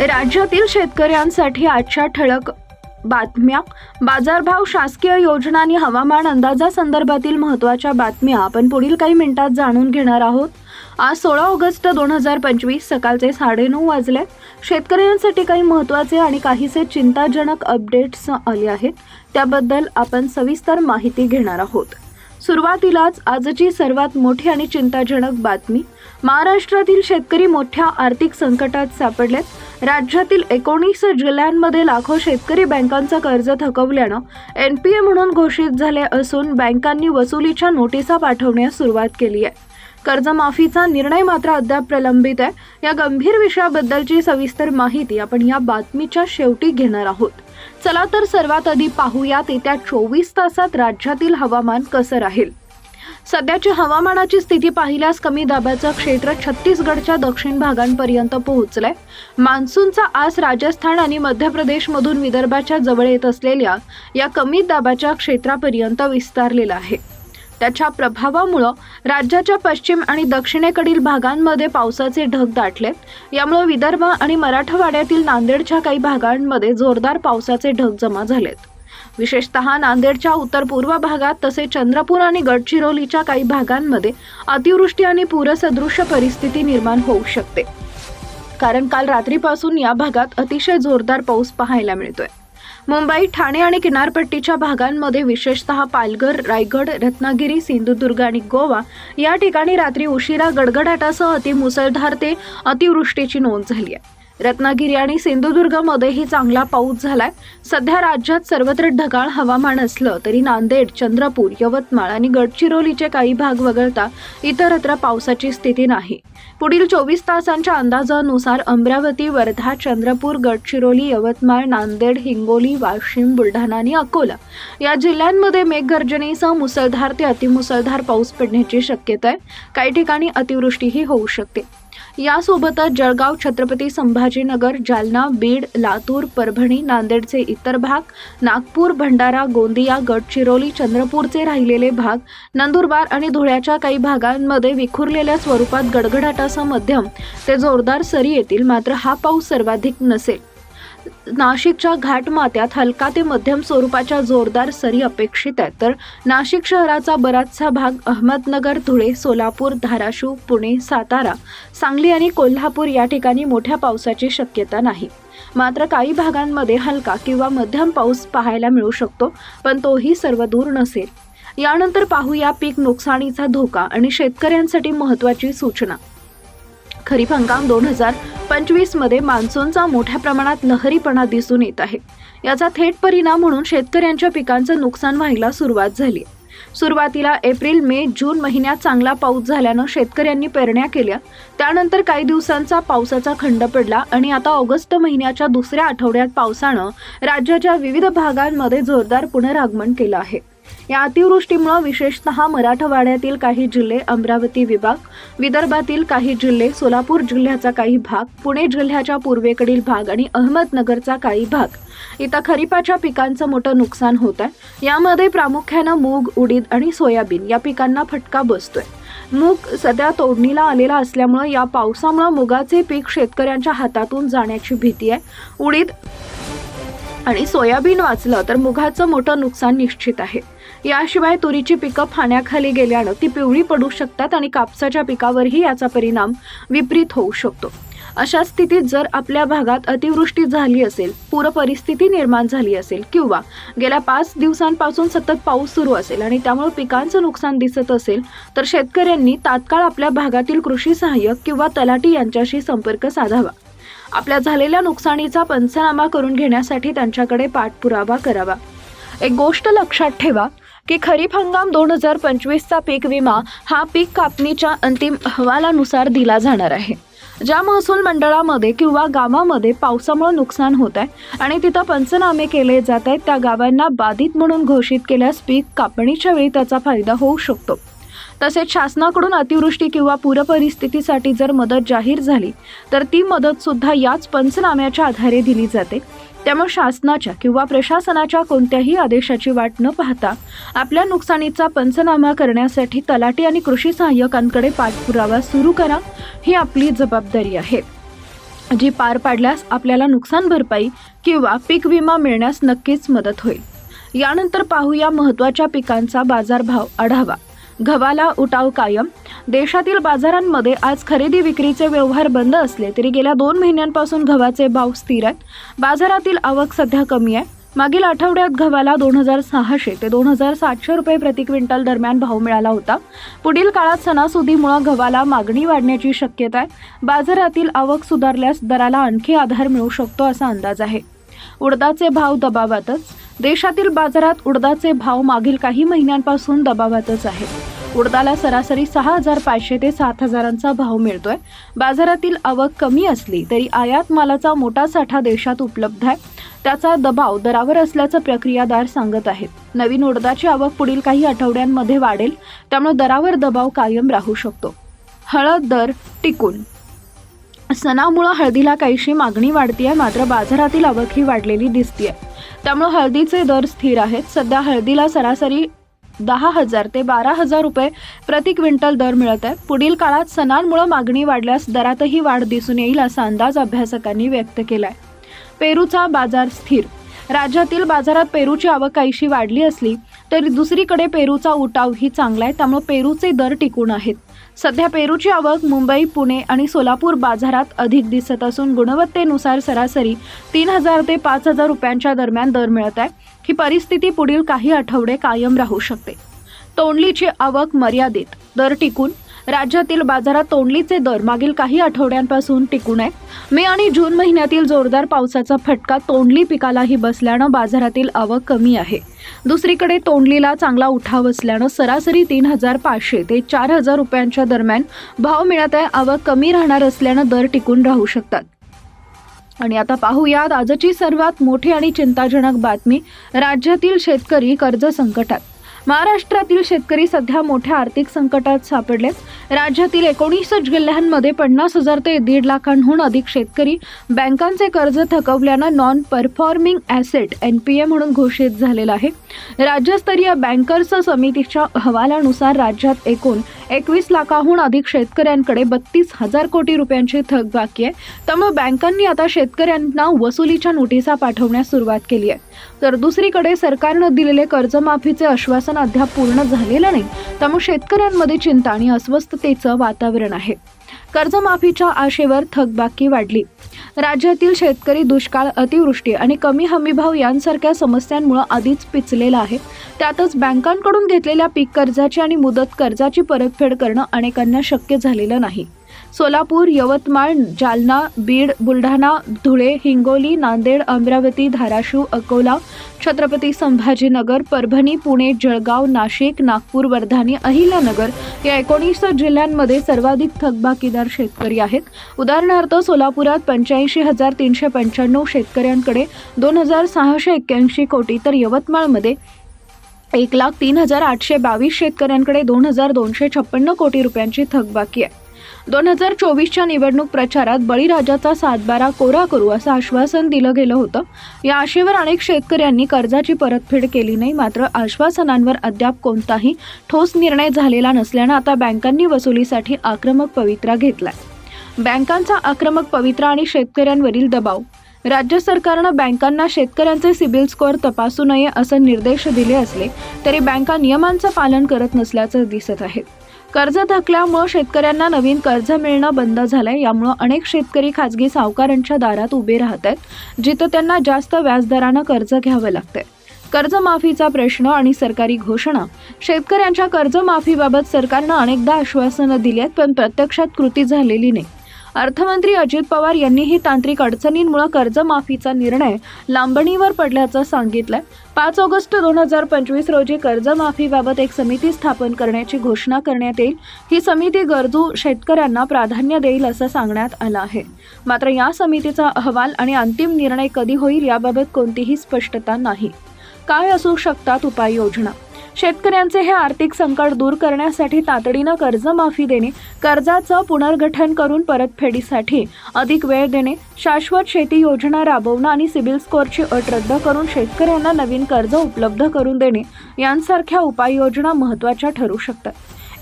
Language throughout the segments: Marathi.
राज्यातील शेतकऱ्यांसाठी आजच्या ठळक बातम्या. बाजारभाव शासकीय योजना आणि हवामान अंदाजासंदर्भातील महत्त्वाच्या बातम्या आपण पुढील काही मिनिटात जाणून घेणार आहोत. आज सोळा ऑगस्ट दोन हजार पंचवीस सकाळचे साडेनऊ वाजले. शेतकऱ्यांसाठी काही महत्त्वाचे आणि काहीसे चिंताजनक अपडेट्स आले आहेत. त्याबद्दल आपण सविस्तर माहिती घेणार आहोत. सुरुवातीलाच आजची सर्वात मोठी आणि चिंताजनक बातमी महाराष्ट्रातील शेतकरी मोठ्या आर्थिक संकटात सापडलेत. राज्यातील एकोणीस जिल्ह्यांमध्ये लाखो शेतकरी बँकांचं कर्ज थकवल्यानं एन पी ए म्हणून घोषित झाले असून बँकांनी वसुलीच्या नोटिसा पाठवण्यास सुरुवात केली आहे. कर्जमाफीचा निर्णय मात्र अद्याप प्रलंबित आहे. या गंभीर विषयाबद्दलची सविस्तर माहिती आपण या बातमीच्या शेवटी घेणार आहोत. चला तर सर्वात आधी पाहूयात येत्या चोवीस तासात राज्यातील हवामान कसं राहील. सध्याची हवामानाची स्थिती पाहिल्यास कमी दाबाचं क्षेत्र छत्तीसगडच्या दक्षिण भागांपर्यंत पोहोचलंय. मान्सूनचा आस राजस्थान आणि मध्य प्रदेशमधून विदर्भाच्या जवळ येत असलेल्या या कमी दाबाच्या क्षेत्रापर्यंत विस्तारलेला आहे. त्याच्या प्रभावामुळं राज्याच्या पश्चिम आणि दक्षिणेकडील भागांमध्ये पावसाचे ढग दाटलेत यामुळे विदर्भ आणि मराठवाड्यातील नांदेडच्या काही भागांमध्ये जोरदार पावसाचे ढग जमा झालेत. विशेषतः नांदेडच्या उत्तर पूर्व भागात तसेच चंद्रपूर आणि गडचिरोलीच्या काही भागांमध्ये अतिवृष्टी आणि पूरसदृश्य परिस्थिती निर्माण होऊ शकते. कारण काल रात्रीपासून या भागात अतिशय जोरदार पाऊस पाहायला मिळतोय. मुंबई ठाणे आणि किनारपट्टीच्या भागांमध्ये विशेषतः पालघर रायगड रत्नागिरी सिंधुदुर्ग आणि गोवा या ठिकाणी रात्री उशिरा गडगडाटासह अतिमुसळधार ते अतिवृष्टीची नोंद झाली आहे. रत्नागिरी आणि सिंधुदुर्गमध्येही चांगला पाऊस झालाय. सध्या राज्यात सर्वत्र ढगाळ हवामान असलं तरी नांदेड चंद्रपूर यवतमाळ आणि गडचिरोलीचे काही भाग वगळता इतरत्र पावसाची स्थिती नाही. पुढील चोवीस तासांच्या अंदाजानुसार अमरावती वर्धा चंद्रपूर गडचिरोली यवतमाळ नांदेड हिंगोली वाशिम बुलढाणा आणि अकोला या जिल्ह्यांमध्ये मेघगर्जनेसह मुसळधार ते अतिमुसळधार पाऊस पडण्याची शक्यता आहे. काही ठिकाणी अतिवृष्टीही होऊ शकते. यासोबतच जळगाव छत्रपती संभाजीनगर जालना बीड लातूर परभणी नांदेडचे इतर भाग नागपूर भंडारा गोंदिया गडचिरोली चंद्रपूरचे राहिलेले भाग नंदुरबार आणि धुळ्याच्या काही भागांमध्ये विखुरलेल्या स्वरूपात गडगडाटासह मध्यम ते जोरदार सरी येतील मात्र हा पाऊस सर्वाधिक नसेल. नाशिकच्या घाटमात्यात हलका ते मध्यम स्वरूपाच्या जोरदार सरी अपेक्षित आहेत. तर नाशिक शहराचा बराचसा भाग अहमदनगर धुळे सोलापूर धाराशिव पुणे सातारा सांगली आणि कोल्हापूर या ठिकाणी मोठ्या पावसाची शक्यता नाही. मात्र काही भागांमध्ये हलका किंवा मध्यम पाऊस पाहायला मिळू शकतो पण तोही सर्व दूर नसेल. यानंतर पाहूया पीक नुकसानीचा धोका आणि शेतकऱ्यांसाठी महत्त्वाची सूचना. खरीप हंगाम दोन हजार पंचवीसमध्ये मान्सूनचा मोठ्या प्रमाणात लहरीपणा दिसून येत आहे. याचा थेट परिणाम म्हणून शेतकऱ्यांच्या पिकांचं नुकसान व्हायला सुरुवात झाली सुरुवातीला एप्रिल मे जून महिन्यात चांगला पाऊस झाल्यानं शेतकऱ्यांनी पेरण्या केल्या. त्यानंतर काही दिवसांचा पावसाचा खंड पडला आणि आता ऑगस्ट महिन्याच्या दुसऱ्या आठवड्यात पावसानं राज्याच्या विविध भागांमध्ये जोरदार पुनरागमन केलं आहे. या अतिवृष्टीमुळे विशेषतः मराठवाड्यातील काही जिल्हे अमरावती विभाग विदर्भातील काही जिल्हे सोलापूर जिल्ह्याचा काही भाग पुणे जिल्ह्याच्या पूर्वेकडील भाग आणि अहमदनगरचा काही भाग. इथं खरीपाच्या पिकांचं मोठं नुकसान होत आहे. यामध्ये प्रामुख्यानं मूग उडीद आणि सोयाबीन या पिकांना फटका बसतोय. मूग सध्या तोडणीला आलेला असल्यामुळं या पावसामुळं मुगाचे पीक शेतकऱ्यांच्या हातातून जाण्याची भीती आहे. उडीद आणि सोयाबीन वाचलं तर मुगाचं मोठं नुकसान निश्चित आहे. याशिवाय तुरीची पिकं फाण्याखाली गेल्यानं ती पिवळी पडू शकतात आणि कापसाच्या पिकावरही याचा परिणाम विपरीत होऊ शकतो. अशा स्थितीत जर आपल्या भागात अतिवृष्टी झाली असेल पूर परिस्थिती निर्माण झाली असेल किंवा गेल्या पाच दिवसांपासून सतत पाऊस सुरू असेल आणि त्यामुळे पिकांचं नुकसान दिसत असेल तर शेतकऱ्यांनी तात्काळ आपल्या भागातील कृषी सहाय्यक किंवा तलाठी यांच्याशी संपर्क साधावा. आपल्या झालेल्या नुकसानीचा पंचनामा करून घेण्यासाठी त्यांच्याकडे पाठपुरावा करावा. एक गोष्ट लक्षात ठेवा की खरीप हंगाम दोन हजार पंचवीसचा पीक विमा हा पीक कापणीच्या अंतिम अहवालानुसार दिला जाणार आहे. ज्या महसूल मंडळामध्ये किंवा गावामध्ये पावसामुळे नुकसान होत आहे आणि तिथं पंचनामे केले जात आहेत त्या गावांना बाधित म्हणून घोषित केल्यास पीक कापणीच्या वेळी त्याचा फायदा होऊ शकतो. तसेच शासनाकडून अतिवृष्टी किंवा पूरपरिस्थितीसाठी जर मदत जाहीर झाली तर ती मदत सुद्धा याच पंचनाम्याच्या आधारे दिली जाते. त्यामुळे शासनाच्या किंवा प्रशासनाच्या कोणत्याही आदेशाची वाट न पाहता आपल्या नुकसानीचा पंचनामा करण्यासाठी तलाठी आणि कृषी सहाय्यकांकडे पाठपुरावा सुरू करा ही आपली जबाबदारी आहे. जी पार पाडल्यास आपल्याला नुकसान भरपाई किंवा पीक विमा मिळण्यास नक्कीच मदत होईल. यानंतर पाहूया महत्त्वाच्या पिकांचा बाजारभाव आढावा. गव्हाला उठाव कायम. देशातील बाजारांमध्ये आज खरेदी विक्रीचे व्यवहार बंद असले तरी गेल्या दोन महिन्यांपासून गव्हाचे भाव स्थिर आहेत. बाजारातील आवक सध्या कमी आहे. मागील आठवड्यात गव्हाला दोन हजार सहाशे ते दोन हजार सातशे रुपये प्रति क्विंटल दरम्यान भाव मिळाला होता. पुढील काळात सणासुदीमुळे गव्हाला मागणी वाढण्याची शक्यता आहे. बाजारातील आवक सुधारल्यास दराला आणखी आधार मिळू शकतो असा अंदाज आहे. उडदाचे भाव दबावातच. देशातील बाजारात उडदाचे भाव मागील काही महिन्यांपासून दबावातच आहेत. उडदाला सरासरी सहा हजार पाचशे ते सात हजारांचा भाव मिळतोय. बाजारातील आवक कमी असली तरी आयात मालाचा मोठा साठा देशात उपलब्ध आहे. त्याचा दबाव दरावर असल्याचं प्रक्रियादार सांगत आहेत. नवीन उडदाची आवक पुढील काही आठवड्यांमध्ये वाढेल त्यामुळे दरावर दबाव कायम राहू शकतो. हळद दर टिकून सणामुळं हळदीला काहीशी मागणी वाढती आहे मात्र बाजारातील आवक ही वाढलेली दिसतीये. त्यामुळे हळदीचे दर स्थिर आहेत. सध्या हळदीला सरासरी दहा हजार ते बारा हजार रुपये प्रति क्विंटल दर मिळत आहे पुढील काळात सणांमुळे मागणी वाढल्यास दरातही वाढ दिसून येईल असा अंदाज अभ्यासकांनी व्यक्त केलाय. पेरूचा बाजार स्थिर. राज्यातील बाजारात पेरूची आवक काहीशी वाढली असली तरी दुसरीकडे पेरूचा उठावही चांगला आहे त्यामुळे पेरूचे दर टिकून आहेत. सध्या पेरूची आवक मुंबई पुणे आणि सोलापूर बाजारात अधिक दिसत असून गुणवत्तेनुसार सरासरी तीन हजार ते पाच हजार रुपयांच्या दरम्यान दर मिळत आहे. ही परिस्थिती पुढील काही आठवडे कायम राहू शकते. तोंडलीची आवक मर्यादित. दर टिकून राज्यातील बाजारात तोंडलीचे दर मागील काही आठवड्यांपासून टिकून आहे मे आणि जून महिन्यातील जोरदार पावसाचा फटका तोंडली पिकालाही बसल्यानं बाजारातील आवक कमी आहे. दुसरीकडे तोंडलीला चांगला उठाव असल्यानं सरासरी तीन हजार पाचशे ते चार हजार रुपयांच्या दरम्यान भाव मिळत आहे आवक कमी राहणार असल्यानं दर टिकून राहू शकतात. आणि आता पाहूयात आजची सर्वात मोठी आणि चिंताजनक बातमी राज्यातील शेतकरी कर्ज संकटात महाराष्ट्रातील शेतकरी सध्या मोठ्या आर्थिक संकटात सापडले राज्यातील एकोणीस जिल्ह्यांमध्ये पन्नास हजार ते दीड लाखांहून अधिक शेतकरी बँकांचे कर्ज थकवल्यानं non performing asset N P A म्हणून घोषित झालेलं आहे. राज्यस्तरीय बँकर्स समितीच्या अहवालानुसार राज्यात एकूण एकवीस लाखाहून अधिक शेतकऱ्यांकडे बत्तीस हजार कोटी रुपयांची थकबाकी आहे. त्यामुळे बँकांनी आता शेतकऱ्यांना वसुलीच्या नोटिसा पाठवण्यास सुरुवात केली आहे. तर दुसरीकडे सरकारनं दिलेले कर्जमाफीचे आश्वासन अद्याप पूर्ण झालेलं नाही. त्यामुळे शेतकऱ्यांमध्ये चिंता आणि अस्वस्थतेचं वातावरण आहे. कर्जमाफीच्या आशेवर थकबाकी वाढली. राज्यातील शेतकरी दुष्काळ अतिवृष्टी आणि कमी हमीभाव यांसारख्या समस्यांमुळे आधीच पिचलेला आहे. त्यातच बँकांकडून घेतलेल्या पीक कर्जाची आणि मुदत कर्जाची परतफेड करणं अनेकांना शक्य झालेलं नाही. सोलापूर यवतमाळ जालना बीड बुलढाणा धुळे हिंगोली नांदेड अमरावती धाराशिव अकोला छत्रपती संभाजीनगर परभणी पुणे जळगाव नाशिक नागपूर वर्धानी अहिल्यानगर या एकोणीस जिल्ह्यांमध्ये सर्वाधिक थकबाकीदार शेतकरी आहेत. उदाहरणार्थ सोलापुरात पंच्याऐंशी हजार तीनशे पंच्याण्णव शेतकऱ्यांकडे दोन हजार सहाशे एक्क्याऐंशी कोटी तर यवतमाळमध्ये एक लाख तीन हजार आठशे बावीस शेतकऱ्यांकडे दोन हजार दोनशे छप्पन्न कोटी रुपयांची थकबाकी आहे. दोन हजार चोवीसच्या निवडणूक प्रचारात बळीराजाचा सातबारा कोरा करू असं आश्वासन दिलं गेलं होतं. या आशेवर अनेक शेतकऱ्यांनी कर्जाची परतफेड केली नाही मात्र आश्वासनांवर अद्याप कोणताही ठोस निर्णय झालेला नसल्यानं आता बँकांनी वसुलीसाठी आक्रमक पवित्रा घेतलाय. बँकांचा आक्रमक पवित्रा आणि शेतकऱ्यांवरील दबाव. राज्य सरकारनं बँकांना शेतकऱ्यांचे सिबिल स्कोअर तपासू नये असे निर्देश दिले असले तरी बँका नियमांचं पालन करत नसल्याचं दिसत आहे. कर्ज थकल्यामुळं शेतकऱ्यांना नवीन कर्ज मिळणं बंद झालंय. यामुळं अनेक शेतकरी खाजगी सावकारांच्या दारात उभे राहत आहेत जिथं त्यांना जास्त व्याजदरानं कर्ज घ्यावं लागतंय. कर्जमाफीचा प्रश्न आणि सरकारी घोषणा. शेतकऱ्यांच्या कर्जमाफीबाबत सरकारनं अनेकदा आश्वासनं दिली आहेत पण प्रत्यक्षात कृती झालेली नाही. अर्थमंत्री अजित पवार यांनीही तांत्रिक अडचणींमुळे कर्जमाफीचा निर्णय लांबणीवर पडल्याचं सांगितलंय. पाच ऑगस्ट दोन हजार पंचवीस रोजी कर्जमाफीबाबत एक समिती स्थापन करण्याची घोषणा करण्यात येईल. ही समिती गरजू शेतकऱ्यांना प्राधान्य देईल असं सांगण्यात आलं आहे. मात्र या समितीचा अहवाल आणि अंतिम निर्णय कधी होईल याबाबत कोणतीही स्पष्टता नाही. काय असू शकतात उपाययोजना? शेतकऱ्यांचे हे आर्थिक संकट दूर करण्यासाठी तातडीनं कर्जमाफी देणे कर्जाचं पुनर्गठन करून परतफेडीसाठी अधिक वेळ देणे शाश्वत शेती योजना राबवणं आणि सिबिल स्कोअरची अट रद्द करून शेतकऱ्यांना नवीन कर्ज उपलब्ध करून देणे यांसारख्या उपाययोजना महत्त्वाच्या ठरू शकतात.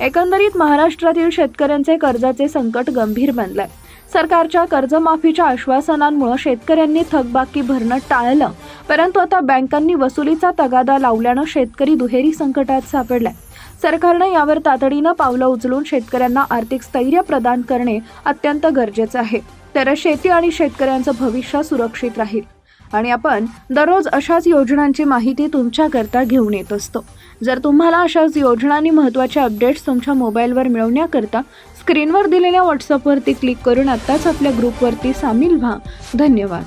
एकंदरीत महाराष्ट्रातील शेतकऱ्यांचे कर्जाचे संकट गंभीर बनलंय. सरकारच्या कर्जमाफीच्या आश्वासनांमुळे शेतकऱ्यांनी थकबाकी भरणं टाळलं. परंतु आता बँकांनी वसुलीचा तगादा लावल्यानं शेतकरी दुहेरी संकटात सापडलाय. सरकारनं यावर तातडीनं पावलं उचलून शेतकऱ्यांना आर्थिक स्थैर्य प्रदान करणे अत्यंत गरजेचं आहे. तर शेती आणि शेतकऱ्यांचं भविष्य सुरक्षित राहील. आणि आपण दररोज अशाच योजनांची माहिती तुमच्याकरता घेऊन येत असतो. जर तुम्हाला अशाच योजना आणि महत्त्वाचे अपडेट्स तुमच्या मोबाईलवर मिळवण्याकरता स्क्रीनवर दिलेल्या व्हॉट्सअपवरती क्लिक करून आत्ताच आपल्या ग्रुपवरती सामील व्हा. धन्यवाद.